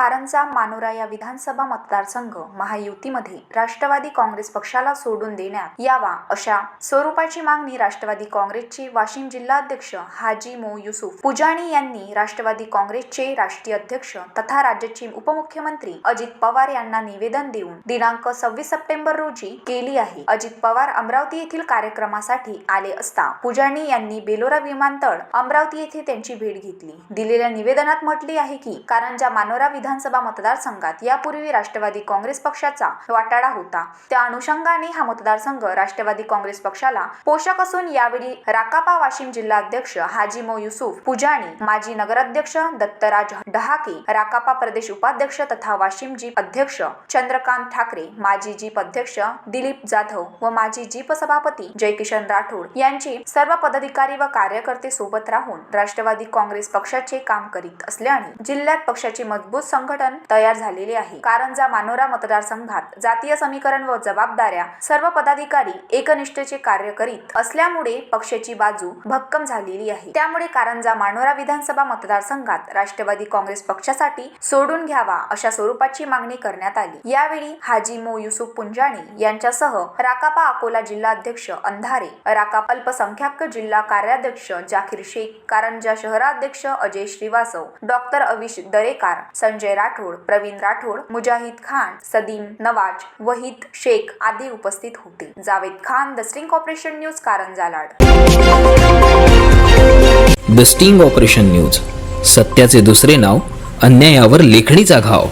कारंजा मानोरा या विधानसभा मतदारसंघ महायुतीमध्ये राष्ट्रवादी काँग्रेस पक्षाला सोडून देण्यात यावा अशा स्वरूपाची मागणी राष्ट्रवादी काँग्रेसचे वाशिम जिल्हाध्यक्ष हाजी मो युसुफ पुजाणी यांनी राष्ट्रवादी काँग्रेसचे राष्ट्रीय अध्यक्ष तथा राज्याचे उपमुख्यमंत्री अजित पवार यांना निवेदन देऊन दिनांक सव्वीस सप्टेंबर रोजी केली आहे. अजित पवार अमरावती येथील कार्यक्रमासाठी आले असता पुजाणी यांनी बेलोरा विमानतळ अमरावती येथे त्यांची भेट घेतली. दिलेल्या निवेदनात म्हटले आहे की कारंजा मानोरा विधान विधानसभा मतदारसंघात यापूर्वी राष्ट्रवादी काँग्रेस पक्षाचा वाटाडा होता. त्या अनुषंगाने हा मतदारसंघ राष्ट्रवादी काँग्रेस पक्षाला पोषक असून यावेळी राकापा वाशिम जिल्हाध्यक्ष हाजी मो युसुफ पुजाणी माजी नगराध्यक्ष दत्तराज डहाके राकापा प्रदेश उपाध्यक्ष तथा वाशिम जीप अध्यक्ष चंद्रकांत ठाकरे माजी जीप अध्यक्ष दिलीप जाधव व माजी जीप सभापती जयकिशन राठोड यांचे सर्व पदाधिकारी व कार्यकर्ते सोबत राहून राष्ट्रवादी काँग्रेस पक्षाचे काम करीत असल्याने जिल्ह्यात पक्षाची मजबूत संघटन तयार झालेले आहे. कारंजा मानोरा मतदारसंघात जातीय समीकरण व जबाबदाऱ्या सर्व पदाधिकारी एकनिष्ठेचे कार्य करीत असल्यामुळे पक्षाची बाजू भक्कम झालेली आहे. त्यामुळे कारंजा मानोरा विधानसभा मतदारसंघात राष्ट्रवादी काँग्रेस पक्षासाठी सोडून घ्यावा अशा स्वरूपाची मागणी करण्यात आली. यावेळी हाजी मो. युसुफ पुंजाणी यांच्यासह राकापा अकोला जिल्हाध्यक्ष अंधारे राकाप अल्पसंख्याक जिल्हा कार्याध्यक्ष जाकीर शेख कारंजा शहराध्यक्ष अजय श्रीवासव डॉक्टर अविश दरेकार संजय राठोड प्रवीण राठोड मुजाहिद खान सदीम नवाज वहीद शेख आदी उपस्थित होते. Javed Khan the string operation news Karanja Lad the sting operation news सत्याचे दुसरे नाव अन्यायावर लेखणीचा घाव.